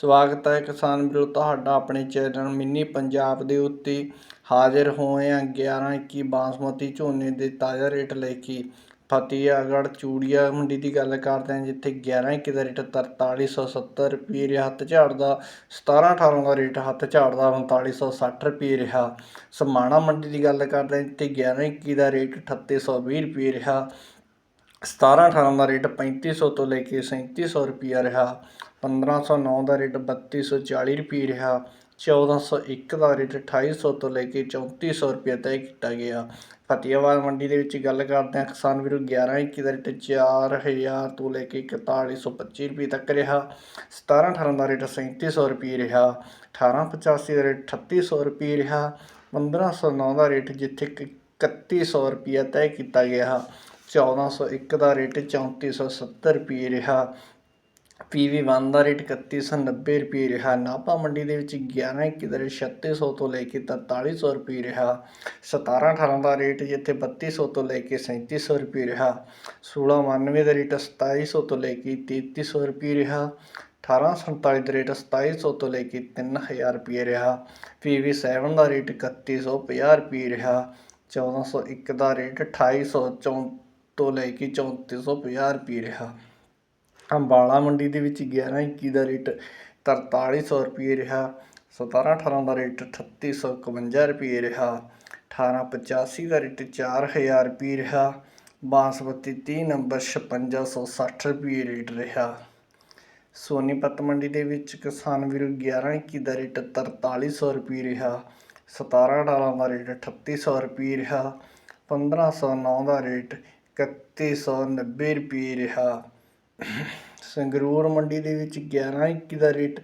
ਸਵਾਗਤ ਹੈ ਕਿਸਾਨ ਵੀਰੋ, ਤੁਹਾਡਾ ਆਪਣੇ ਚੈਨਲ ਮਿੰਨੀ ਪੰਜਾਬ ਦੇ ਉੱਤੇ। ਹਾਜ਼ਰ ਹੋਏ ਹਾਂ 11 21 ਬਾਸਮਤੀ ਝੋਨੇ ਦੇ ਤਾਜ਼ਾ ਰੇਟ ਲੈ ਕੇ। ਫਤਿਆਗੜ੍ਹ ਚੂੜੀਆ ਮੰਡੀ ਦੀ ਗੱਲ ਕਰਦੇ ਹਾਂ, ਜਿੱਥੇ 11 21 ਦਾ ਰੇਟ 4370 ਰੁਪਏ ਰਿਹਾ। ਹੱਥ ਝਾੜ ਦਾ 17 18 ਦਾ ਰੇਟ, ਹੱਥ ਝਾੜ ਝਾੜਦਾ 3960 ਰੁਪਏ ਰਿਹਾ। ਸਮਾਣਾ ਮੰਡੀ ਦੀ ਗੱਲ ਕਰਦੇ ਹਾਂ, ਜਿੱਥੇ 11 21 ਦਾ ਰੇਟ 3820 ਰੁਪਏ ਰਿਹਾ। 17 18 ਦਾ ਰੇਟ 3500 ਤੋਂ ਲੈ ਕੇ 3700 ਰੁਪਿਆ ਰਿਹਾ। 1509 ਦਾ ਰੇਟ 3240 ਰੁਪਏ ਰਿਹਾ। 1401 ਦਾ ਰੇਟ 2800 ਤੋਂ ਲੈ ਕੇ 3400 ਰੁਪਏ ਤੈਅ ਕੀਤਾ ਗਿਆ। ਫਤਿਆਬਾਦ ਮੰਡੀ ਦੇ ਵਿੱਚ ਗੱਲ ਕਰਦੇ ਹਾਂ ਕਿਸਾਨ ਵੀਰੋ 11 21 ਦਾ ਰੇਟ 4000 ਤੋਂ ਲੈ ਕੇ 4125 ਰੁਪਏ ਤੱਕ ਰਿਹਾ। 17 18 ਦਾ ਰੇਟ 3700 ਰੁਪਏ ਰਿਹਾ। 1885 ਦਾ ਰੇਟ 3800 ਰੁਪਏ ਰਿਹਾ। 1509 ਦਾ ਰੇਟ ਜਿੱਥੇ 3100 ਰੁਪਏ ਤੈਅ ਕੀਤਾ ਗਿਆ। 1401 ਦਾ ਰੇਟ 3470 ਰੁਪਏ ਰਿਹਾ। ਪੀਵੀ 1 ਦਾ ਰੇਟ 3190 ਰੁਪਏ ਰਿਹਾ। ਨਾਪਾ ਮੰਡੀ ਦੇ ਵਿੱਚ 11 21 ਦਾ ਰੇਟ 3600 ਤੋਂ ਲੈ ਕੇ 4300 ਰੁਪਏ ਰਿਹਾ। 17 18 ਦਾ ਰੇਟ ਜਿੱਥੇ 3200 ਤੋਂ ਲੈ ਕੇ 3700 ਰੁਪਏ ਰਿਹਾ। 1699 ਦਾ ਰੇਟ 2700 ਤੋਂ ਲੈ ਕੇ 3300 ਰੁਪਏ ਰਿਹਾ। 1847 ਦਾ ਰੇਟ 2700 ਤੋਂ ਲੈ ਕੇ 3000 ਰੁਪਏ ਰਿਹਾ। ਪੀਵੀ 7 ਦਾ ਰੇਟ 3150 ਰੁਪਏ ਰਿਹਾ। 1401 ਦਾ ਰੇਟ 2800 ਤੋਂ ਲੈ ਕੇ 3450 ਰੁਪਏ ਰਿਹਾ। ਅੰਬਾਲਾ ਮੰਡੀ ਦੇ ਵਿੱਚ 11 21 ਦਾ ਰੇਟ 4300 ਰੁਪਏ ਰਿਹਾ। 17 18 ਦਾ ਰੇਟ 3851 ਰੁਪਏ ਰਿਹਾ। 1885 ਦਾ ਰੇਟ 4000 ਰੁਪਏ ਰਿਹਾ। ਬਾਸਮਤੀ 30 ਨੰਬਰ 5660 ਰੁਪਏ ਰੇਟ ਰਿਹਾ। ਸੋਨੀਪਤ ਮੰਡੀ ਦੇ ਵਿੱਚ ਕਿਸਾਨ ਵੀਰੋ 11 21 ਦਾ ਰੇਟ 4300 ਰੁਪਏ ਰਿਹਾ। 17 18 ਦਾ ਰੇਟ 3800 ਰੁਪਏ ਰਿਹਾ। 1509 ਦਾ ਰੇਟ 3190 ਰੁਪਏ ਰਿਹਾ। ਸੰਗਰੂਰ ਮੰਡੀ ਦੇ ਵਿੱਚ 11 21 ਦਾ ਰੇਟ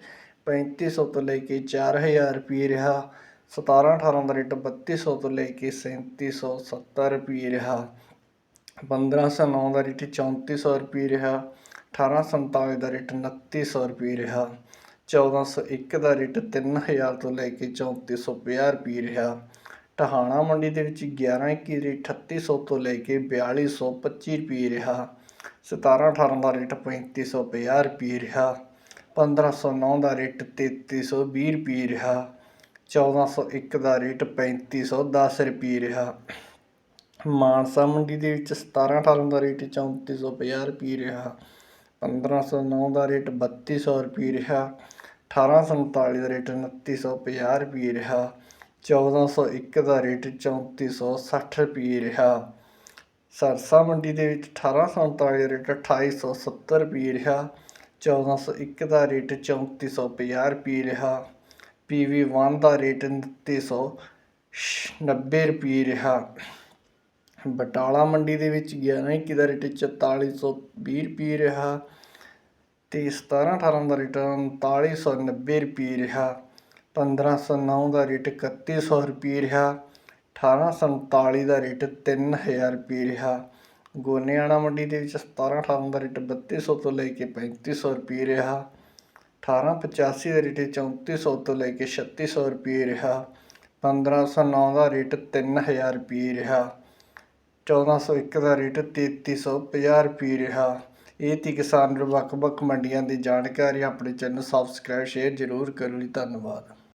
3500 ਤੋਂ ਲੈ ਕੇ 4000 ਰੁਪਏ ਰਿਹਾ। 17 18 ਦਾ ਰੇਟ 3200 ਤੋਂ ਲੈ ਕੇ 3770 ਰੁਪਏ ਰਿਹਾ। 1509 ਦਾ ਰੇਟ 3400 ਰੁਪਏ ਰਿਹਾ। 1847 ਦਾ ਰੇਟ 2900 ਰੁਪਏ ਰਿਹਾ। 1401 ਦਾ ਰੇਟ 3000 ਤੋਂ ਲੈ ਕੇ 3450 ਰੁਪਏ ਰਿਹਾ। ਟਹਾਣਾ ਮੰਡੀ ਦੇ ਵਿੱਚ 11 21 ਰੇਟ 3800 ਤੋਂ ਲੈ ਕੇ 4225 ਰੁਪਏ ਰਿਹਾ। 17 18 ਦਾ ਰੇਟ 3550 ਰੁਪਏ ਰਿਹਾ। 1509 ਦਾ ਰੇਟ 3320 ਰੁਪਏ ਰਿਹਾ। 1401 ਦਾ ਰੇਟ 3510 ਰੁਪਏ ਰਿਹਾ। ਮਾਨਸਾ ਮੰਡੀ ਦੇ ਵਿੱਚ 17 18 ਦਾ ਰੇਟ 3450 ਰੁਪਏ ਰਿਹਾ। 1509 ਦਾ ਰੇਟ 3200 ਰੁਪਏ ਰਿਹਾ। 1847 ਦਾ ਰੇਟ 2950 ਰੁਪਏ ਰਿਹਾ। 1401 ਦਾ ਰੇਟ ਚੌਂਤੀ ਸੌ ਸੱਠ ਰੁਪਈਏ ਰਿਹਾ। ਸਰਸਾ ਮੰਡੀ ਦੇ ਵਿੱਚ 1847 ਦਾ ਰੇਟ ਅਠਾਈ ਸੌ ਸੱਤਰ ਰੁਪਈਏ ਰਿਹਾ। 1401 ਦਾ ਰੇਟ ਚੌਂਤੀ ਸੌ ਪੰਜਾਹ ਰੁਪਈਏ ਰਿਹਾ। ਪੀ ਵੀ 1 ਦਾ ਰੇਟ ਉਨੱਤੀ ਸੌ ਨੱਬੇ ਰੁਪਈਏ ਰਿਹਾ। ਬਟਾਲਾ ਮੰਡੀ ਦੇ ਵਿੱਚ 11 21 ਦਾ ਰੇਟ 4420 ਰੁਪਏ ਰਿਹਾ ਤੇ 17 18 ਦਾ ਰੇਟ 3990 ਰੁਪਏ ਰਿਹਾ। 1509 ਦਾ ਰੇਟ 3100 ਰੁਪਏ ਰਿਹਾ 1847 ਦਾ ਰੇਟ 3000 ਰੁਪਏ ਰਿਹਾ। ਗੋਨੇਆਣਾ ਮੰਡੀ ਦੇ ਵਿੱਚ 17 18 ਦਾ ਰੇਟ 3200 ਤੋਂ ਲੈ ਕੇ 3500 ਰੁਪਏ ਰਿਹਾ। 1885 ਦਾ ਰੇਟ 3400 ਤੋਂ ਲੈ ਕੇ 3600 ਰੁਪਏ ਰਿਹਾ। 1509 ਦਾ ਰੇਟ 3000 ਰੁਪਏ ਰਿਹਾ। 1401 ਦਾ ਰੇਟ 3350 ਰੁਪਏ ਰਿਹਾ। ਇਹ ਤੀ ਕਿਸਾਨ ਵੱਖ ਵੱਖ ਮੰਡੀਆਂ ਦੀ ਜਾਣਕਾਰੀ ਆਪਣੇ ਚੈਨਲ ਸਬਸਕ੍ਰਾਈਬ ਸ਼ੇਅਰ ਜ਼ਰੂਰ ਕਰਨ ਜੀ। ਧੰਨਵਾਦ।